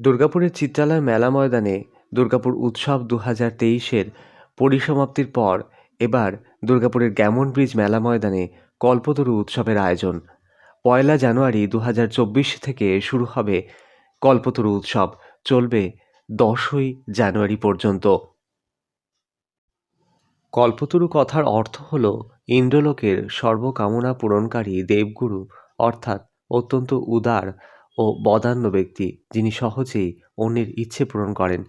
দুর্গাপুরের চিত্রালয় মেলা ময়দানে দুর্গাপুর উৎসব দু হাজার তেইশের পরিসমাপ্তির পর এবার দুর্গাপুরের গ্যামন ব্রিজ মেলা ময়দানে কল্পতরু উৎসবের আয়োজন। পয়লা জানুয়ারি দু হাজার চব্বিশ থেকে শুরু হবে কল্পতরু উৎসব। চলবে দশই জানুয়ারি পর্যন্ত। কল্পতরু কথার অর্থ হল ইন্দ্রলোকের সর্বকামনা পূরণকারী দেবগুরু, অর্থাৎ অত্যন্ত উদার ও বদান্য ব্যক্তি, যিনি সহজেই অন্যের ইচ্ছে পূরণ করেন।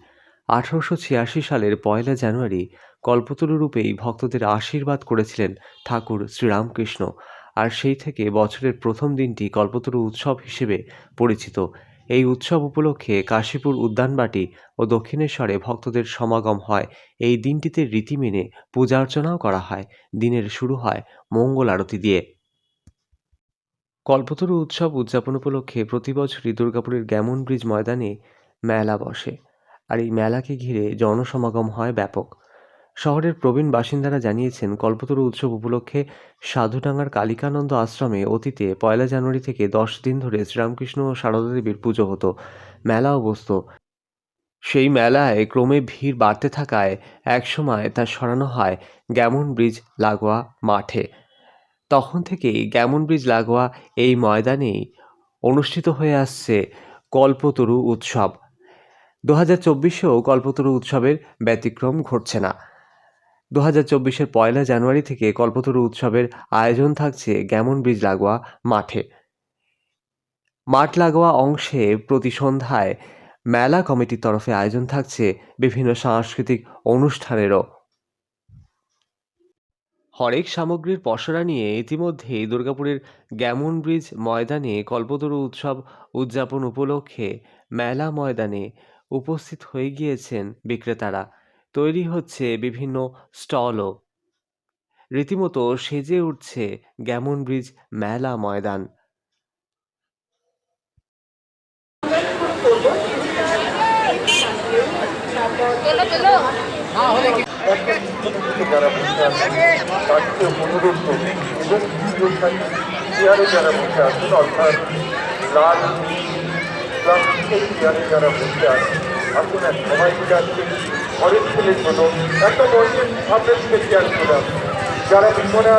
আঠারোশো ছিয়াশি সালের পয়লা জানুয়ারি কল্পতরু রূপেই ভক্তদের আশীর্বাদ করেছিলেন ঠাকুর শ্রীরামকৃষ্ণ। আর সেই থেকে বছরের প্রথম দিনটি কল্পতরু উৎসব হিসেবে পরিচিত। এই উৎসব উপলক্ষে কাশীপুর উদ্যানবাটি ও দক্ষিণেশ্বরে ভক্তদের সমাগম হয়। এই দিনটিতে রীতি মেনে পূজা অর্চনাও করা হয়। দিনের শুরু হয় মঙ্গল আরতি দিয়ে। কল্পতরু উৎসব উদযাপন উপলক্ষে প্রতি বছরই দুর্গাপুরের গ্যামন ব্রিজ ময়দানে মেলা বসে, আর এই মেলাকে ঘিরে জনসমাগম হয় ব্যাপক। শহরের প্রবীণ বাসিন্দারা জানিয়েছেন, কল্পতরু উৎসব উপলক্ষে সাধুডাঙ্গার কালিকানন্দ আশ্রমে অতীতে পয়লা জানুয়ারি থেকে দশ দিন ধরে শ্রীরামকৃষ্ণ ও সারদা দেবীর পুজো হতো। মেলাও বসত সেই মেলায় ক্রমে ভিড় বাড়তে থাকায় একসময় তা সরানো হয় গ্যামন ব্রিজ লাগোয়া মাঠে। তখন থেকেই গ্যামন ব্রিজ লাগোয়া এই ময়দানেই অনুষ্ঠিত হয়ে আসছে কল্পতরু উৎসব। দু হাজার চব্বিশেও কল্পতরু উৎসবের ব্যতিক্রম ঘটছে না। দু হাজার চব্বিশের পয়লা জানুয়ারি থেকে কল্পতরু উৎসবের আয়োজন থাকছে গ্যামন ব্রিজ লাগোয়া মাঠে। মাঠ লাগোয়া অংশে প্রতি সন্ধ্যায় মেলা কমিটির তরফে আয়োজন থাকছে বিভিন্ন সাংস্কৃতিক অনুষ্ঠানেরও। হরেক সামগ্রীর পসরা নিয়ে ইতিমধ্যেই দুর্গাপুরের গ্যামন ব্রিজ ময়দানে কল্পতরু উৎসব উদযাপন উপলক্ষে মেলা ময়দানে উপস্থিত হয়ে গিয়েছেন বিক্রেতারা। তৈরি হচ্ছে বিভিন্ন স্টলও। রীতিমতো সেজে উঠছে গ্যামন ব্রিজ মেলা ময়দান। যারা বসে অনুরোধ এবং চেয়ারে যারা বসে আছেন, অর্থাৎ লাল চেয়ারে যারা বসে আছেন, আসুন এক ঘরের একটা দিকে চেয়ার চলে যারা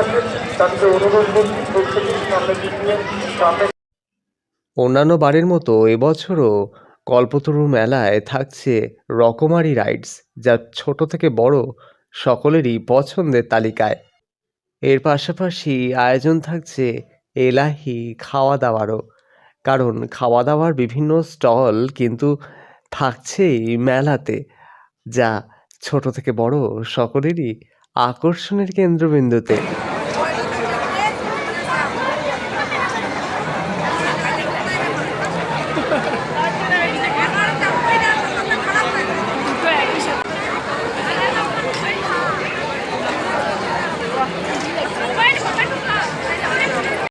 আছেন, তাদেরকে অনুরোধ করছি প্রত্যেকের সামনে সামনে অন্যান্য বারের মতো এবছরও কল্পতরু মেলায় থাকছে রকমারি রাইডস যা ছোট থেকে বড় সকলেরই পছন্দের তালিকায়। এর পাশাপাশি আয়োজন থাকছে এলাহি খাওয়া দাওয়ারও কারণ খাওয়া দাওয়ার বিভিন্ন স্টল কিন্তু থাকছেই মেলাতে, যা ছোট থেকে বড় সকলেরই আকর্ষণের কেন্দ্রবিন্দুতে।